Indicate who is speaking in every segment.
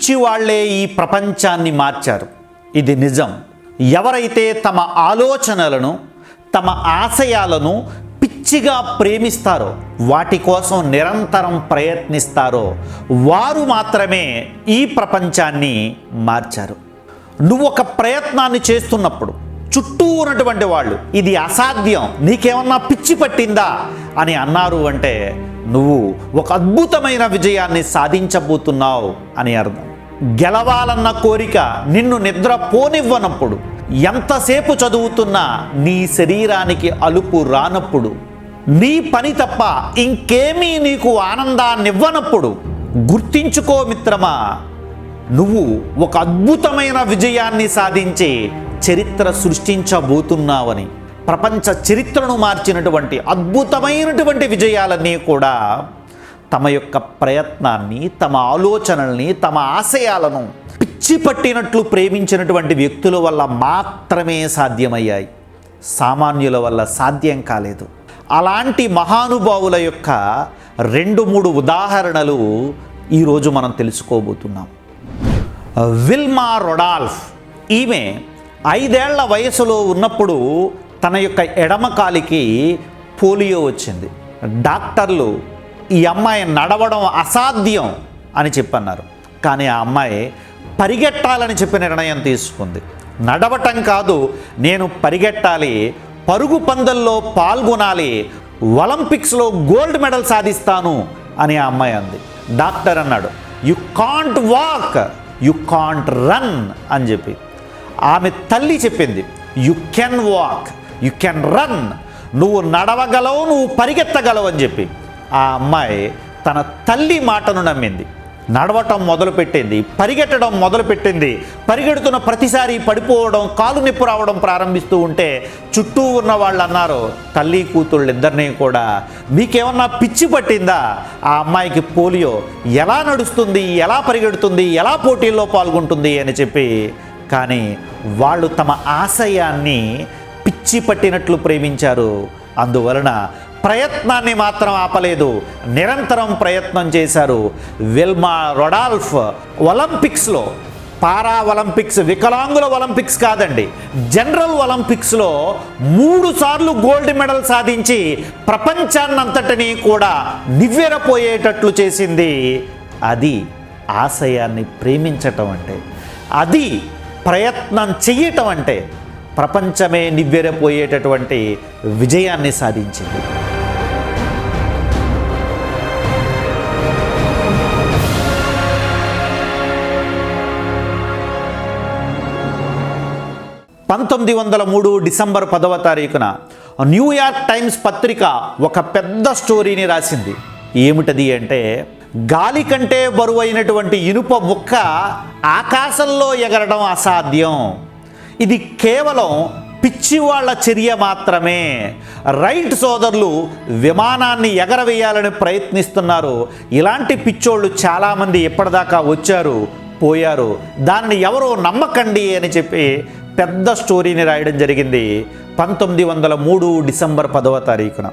Speaker 1: పిచ్చి వాళ్ళే ఈ ప్రపంచాన్ని మార్చారు. ఇది నిజం. ఎవరైతే తమ ఆలోచనలను తమ ఆశయాలను పిచ్చిగా ప్రేమిస్తారో వాటి కోసం నిరంతరం ప్రయత్నిస్తారో వారు మాత్రమే ఈ ప్రపంచాన్ని మార్చారు. నువ్వు ఒక ప్రయత్నాన్ని చేస్తున్నప్పుడు చుట్టూ ఉన్నటువంటి వాళ్ళు ఇది అసాధ్యం నీకేమన్నా పిచ్చి పట్టిందా అని అన్నారు అంటే నువ్వు ఒక అద్భుతమైన విజయాన్ని సాధించబోతున్నావు అని అర్థం. గెలవాలన్న కోరిక నిన్ను నిద్ర పోనివ్వనప్పుడు ఎంతసేపు చదువుతున్నా నీ శరీరానికి అలుపు రానప్పుడు నీ పని తప్ప ఇంకేమీ నీకు ఆనందాన్నివ్వనప్పుడు గుర్తించుకో మిత్రమా నువ్వు ఒక అద్భుతమైన విజయాన్ని సాధించి చరిత్ర సృష్టించబోతున్నావని ప్రపంచ చరిత్రను మార్చినటువంటి అద్భుతమైనటువంటి విజయాలన్నీ కూడా తమ యొక్క ప్రయత్నాన్ని తమ ఆలోచనల్ని తమ ఆశయాలను పిచ్చి పట్టినట్లు ప్రేమించినటువంటి వ్యక్తుల వల్ల మాత్రమే సాధ్యమయ్యాయి. సామాన్యుల వల్ల సాధ్యం కాలేదు. అలాంటి మహానుభావుల యొక్క రెండు మూడు ఉదాహరణలు ఈరోజు మనం తెలుసుకోబోతున్నాం. విల్మా రొడాల్ఫ్ ఈమె ఐదేళ్ళ వయసులో ఉన్నప్పుడు తన యొక్క ఎడమ కాలికి పోలియో వచ్చింది. డాక్టర్లు ఈ అమ్మాయి నడవడం అసాధ్యం అని చెప్పన్నారు. కానీ ఆ అమ్మాయి పరిగెట్టాలని చెప్పి నిర్ణయం తీసుకుంది. నడవటం కాదు నేను పరిగెట్టాలి పరుగు పందెల్లో పాల్గొనాలి ఒలింపిక్స్లో గోల్డ్ మెడల్ సాధిస్తాను అని ఆ అమ్మాయి అంది. డాక్టర్ అన్నాడు you can't walk you can't run అని చెప్పి. ఆమె తల్లి చెప్పింది you can walk you can run నువ్వు నడవగలవు నువ్వు పరిగెత్తగలవు అని చెప్పి. ఆ అమ్మాయి తన తల్లి మాటను నమ్మింది. నడవటం మొదలుపెట్టింది. పరిగెట్టడం మొదలుపెట్టింది. పరిగెడుతున్న ప్రతిసారి పడిపోవడం కాలు నిప్పు రావడం ప్రారంభిస్తూ ఉంటే చుట్టూ ఉన్న వాళ్ళు అన్నారు తల్లి కూతుళ్ళు ఇద్దరినీ కూడా మీకేమన్నా పిచ్చి పట్టిందా? ఆ అమ్మాయికి పోలియో ఎలా నడుస్తుంది ఎలా పరిగెడుతుంది ఎలా పోటీల్లో పాల్గొంటుంది? అని చెప్పి. కానీ వాళ్ళు తమ ఆశయాన్ని పిచ్చి పట్టినట్లు ప్రేమించారు. అందువలన ప్రయత్నాన్ని మాత్రం ఆపలేదు. నిరంతరం ప్రయత్నం చేశారు విల్మా రొడాల్ఫ్. ఒలింపిక్స్లో పారా ఒలింపిక్స్ వికలాంగుల ఒలింపిక్స్ కాదండి జనరల్ ఒలింపిక్స్లో మూడు సార్లు గోల్డ్ మెడల్ సాధించి ప్రపంచాన్నంతటినీ కూడా నివ్వెరపోయేటట్లు చేసింది. అది ఆశయాన్ని ప్రేమించటం అంటే అది ప్రయత్నం చెయ్యటం అంటే ప్రపంచమే నివ్వెరపోయేటటువంటి విజయాన్ని సాధించింది. పంతొమ్మిది వందల మూడు డిసెంబర్ పదవ తారీఖున న్యూయార్క్ టైమ్స్ పత్రిక ఒక పెద్ద స్టోరీని రాసింది. ఏమిటది అంటే గాలి కంటే బరువైనటువంటి ఇనుప ముక్క ఆకాశంలో ఎగరడం అసాధ్యం. ఇది కేవలం పిచ్చివాళ్ళ చర్య మాత్రమే. రైట్ సోదరులు విమానాన్ని ఎగరవేయాలని ప్రయత్నిస్తున్నారు. ఇలాంటి పిచ్చోళ్ళు చాలామంది ఇప్పటిదాకా వచ్చారు పోయారు. దానిని ఎవరో నమ్మకండి అని చెప్పి పెద్ద స్టోరీని రాయడం జరిగింది పంతొమ్మిది వందల మూడు డిసెంబర్ పదవ తారీఖున.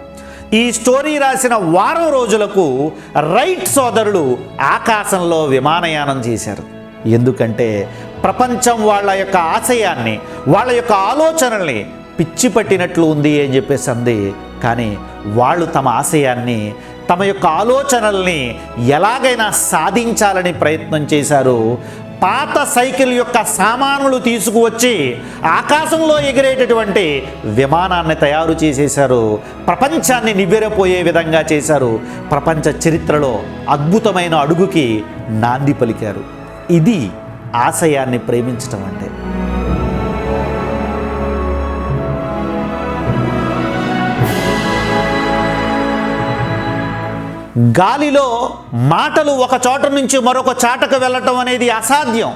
Speaker 1: ఈ స్టోరీ రాసిన వారం రోజులకు రైట్ సోదరులు ఆకాశంలో విమానయానం చేశారు. ఎందుకంటే ప్రపంచం వాళ్ళ యొక్క ఆశయాన్ని వాళ్ళ యొక్క ఆలోచనల్ని పిచ్చి పట్టినట్లు ఉంది అని చెప్పేసి అంది. కానీ వాళ్ళు తమ ఆశయాన్ని తమ యొక్క ఆలోచనల్ని ఎలాగైనా సాధించాలని ప్రయత్నం చేశారు. పాత సైకిల్ యొక్క సామానులు తీసుకువచ్చి ఆకాశంలో ఎగిరేటటువంటి విమానాన్ని తయారు చేసేశారు. ప్రపంచాన్ని నివ్వెరపోయే విధంగా చేశారు. ప్రపంచ చరిత్రలో అద్భుతమైన అడుగుకి నాంది పలికారు. ఇది ఆశయాన్ని ప్రేమించటం అంటే. గాలిలో మాటలు ఒక చోట నుంచి మరొక చాటకు వెళ్ళటం అనేది అసాధ్యం.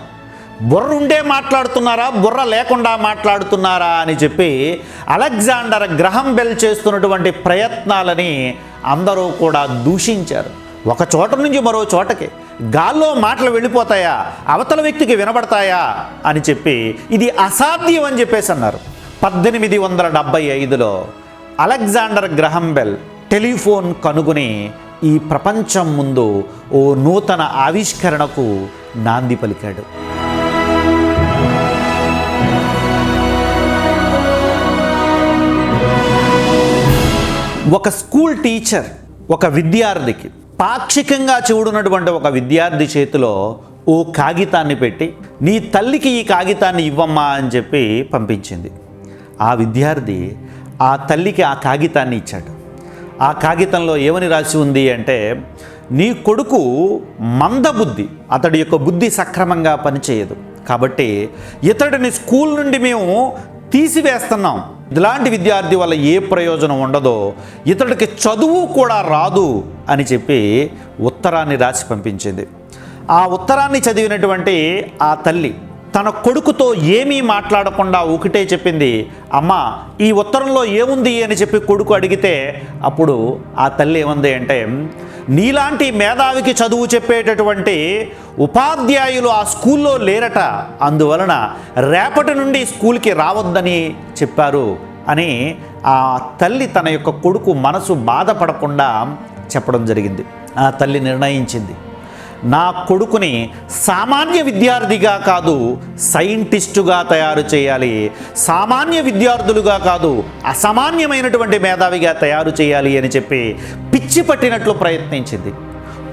Speaker 1: బుర్ర ఉండే మాట్లాడుతున్నారా బుర్ర లేకుండా మాట్లాడుతున్నారా అని చెప్పి అలెగ్జాండర్ గ్రహం బెల్ చేస్తున్నటువంటి ప్రయత్నాలని అందరూ కూడా దూషించారు. ఒక చోట నుంచి మరో చోటకి. గాల్లో మాటలు వెళ్ళిపోతాయా అవతల వ్యక్తికి వినబడతాయా అని చెప్పి ఇది అసాధ్యం అని చెప్పేసి అన్నారు. పద్దెనిమిది వందల డెబ్బై ఐదులో అలెగ్జాండర్ గ్రహం బెల్ టెలిఫోన్ కనుగొని ఈ ప్రపంచం ముందు ఓ నూతన ఆవిష్కరణకు నాంది పలికాడు. ఒక స్కూల్ టీచర్ ఒక విద్యార్థికి పాక్షికంగా చూడునటువంటి ఒక విద్యార్థి చేతిలో ఓ కాగితాన్ని పెట్టి నీ తల్లికి ఈ కాగితాన్ని ఇవ్వమ్మా అని చెప్పి పంపించింది. ఆ విద్యార్థి ఆ తల్లికి ఆ కాగితాన్ని ఇచ్చాడు. ఆ కాగితంలో ఏమని రాసి ఉంది అంటే నీ కొడుకు మందబుద్ధి అతడి యొక్క బుద్ధి సక్రమంగా పనిచేయదు. కాబట్టి ఇతడిని స్కూల్ నుండి మేము తీసివేస్తున్నాం. ఇలాంటి విద్యార్థి వల్ల ఏ ప్రయోజనం ఉండదో ఇతడికి చదువు కూడా రాదు అని చెప్పి ఉత్తరాన్ని రాసి పంపించింది. ఆ ఉత్తరాన్ని చదివినటువంటి ఆ తల్లి తన కొడుకుతో ఏమీ మాట్లాడకుండా ఒకటే చెప్పింది అమ్మ ఈ ఉత్తరంలో ఏముంది అని చెప్పి కొడుకు అడిగితే అప్పుడు ఆ తల్లి ఏముంది అంటే నీలాంటి మేధావికి చదువు చెప్పేటటువంటి ఉపాధ్యాయులు ఆ స్కూల్లో లేరట అందువలన రేపటి నుండి స్కూల్కి రావద్దని చెప్పారు అని ఆ తల్లి తన యొక్క కొడుకు మనసు బాధపడకుండా చెప్పడం జరిగింది. ఆ తల్లి నిర్ణయించింది. నా కొడుకుని సామాన్య విద్యార్థిగా కాదు సైంటిస్టుగా తయారు చేయాలి. సామాన్య విద్యార్థులుగా కాదు అసామాన్యమైనటువంటి మేధావిగా తయారు చేయాలి అని చెప్పి పిచ్చి పట్టినట్లు ప్రయత్నించింది.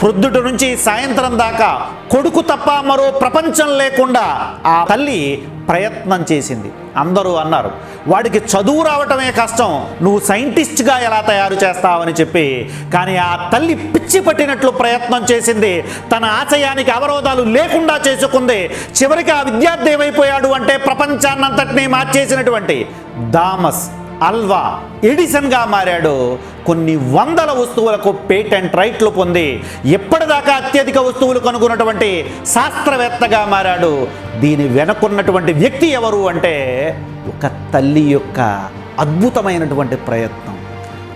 Speaker 1: ప్రొద్దుట నుంచి సాయంత్రం దాకా కొడుకు తప్ప మరో ప్రపంచం లేకుండా ఆ తల్లి ప్రయత్నం చేసింది. అందరూ అన్నారు వాడికి చదువు రావటమే కష్టం నువ్వు సైంటిస్ట్గా ఎలా తయారు చేస్తావని చెప్పి. కానీ ఆ తల్లి పిచ్చి పట్టినట్లు ప్రయత్నం చేసింది. తన ఆశయానికి అవరోధాలు లేకుండా చేసుకుంది. చివరికి ఆ విద్యార్థి ఏమైపోయాడు అంటే ప్రపంచాన్నంతటినీ మార్చేసినటువంటి దామస్ అల్వా ఎడిసన్గా మారాడు. కొన్ని వందల వస్తువులకు పేటెంట్ రైట్లు పొంది ఎప్పటిదాకా అత్యధిక వస్తువులు కనుగొన్నటువంటి శాస్త్రవేత్తగా మారాడు. దీని వెనకున్నటువంటి వ్యక్తి ఎవరు అంటే ఒక తల్లి యొక్క అద్భుతమైనటువంటి ప్రయత్నం.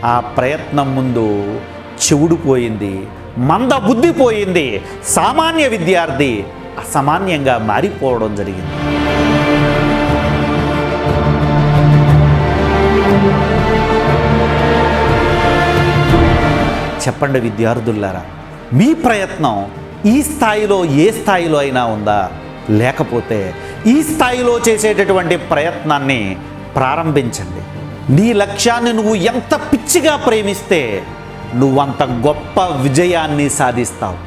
Speaker 1: ఆ ప్రయత్నం ముందు చెవుడుపోయింది మంద బుద్ధి పోయింది సామాన్య విద్యార్థి అసామాన్యంగా మారిపోవడం జరిగింది. చెప్పండి విద్యార్థులారా మీ ప్రయత్నం ఈ స్థాయిలో ఏ స్థాయిలో అయినా ఉందా? లేకపోతే ఈ స్థాయిలో చేసేటటువంటి ప్రయత్నాన్ని ప్రారంభించండి. నీ లక్ష్యాన్ని నువ్వు ఎంత పిచ్చిగా ప్రేమిస్తే నువ్వంత గొప్ప విజయాన్ని సాధిస్తావు.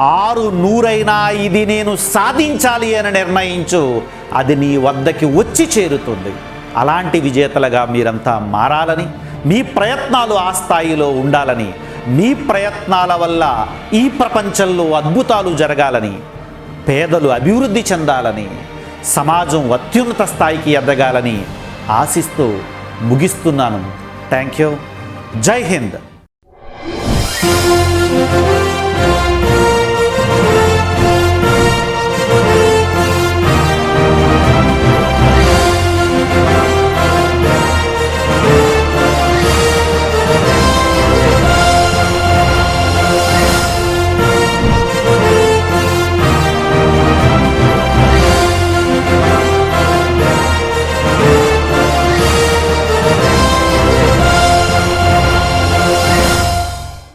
Speaker 1: ఆరు నూరైనా ఇది నేను సాధించాలి అని నిర్ణయించు అది నీ వద్దకి వచ్చి చేరుతుంది. అలాంటి విజేతలుగా మీరంతా మారాలని మీ ప్రయత్నాలు ఆ స్థాయిలో ఉండాలని మీ ప్రయత్నాల వల్ల ఈ ప్రపంచంలో అద్భుతాలు జరగాలని పేదలు అభివృద్ధి చెందాలని సమాజం అత్యున్నత స్థాయికి ఎదగాలని ఆశిస్తూ ముగిస్తున్నాను. Thank you. జై హింద్.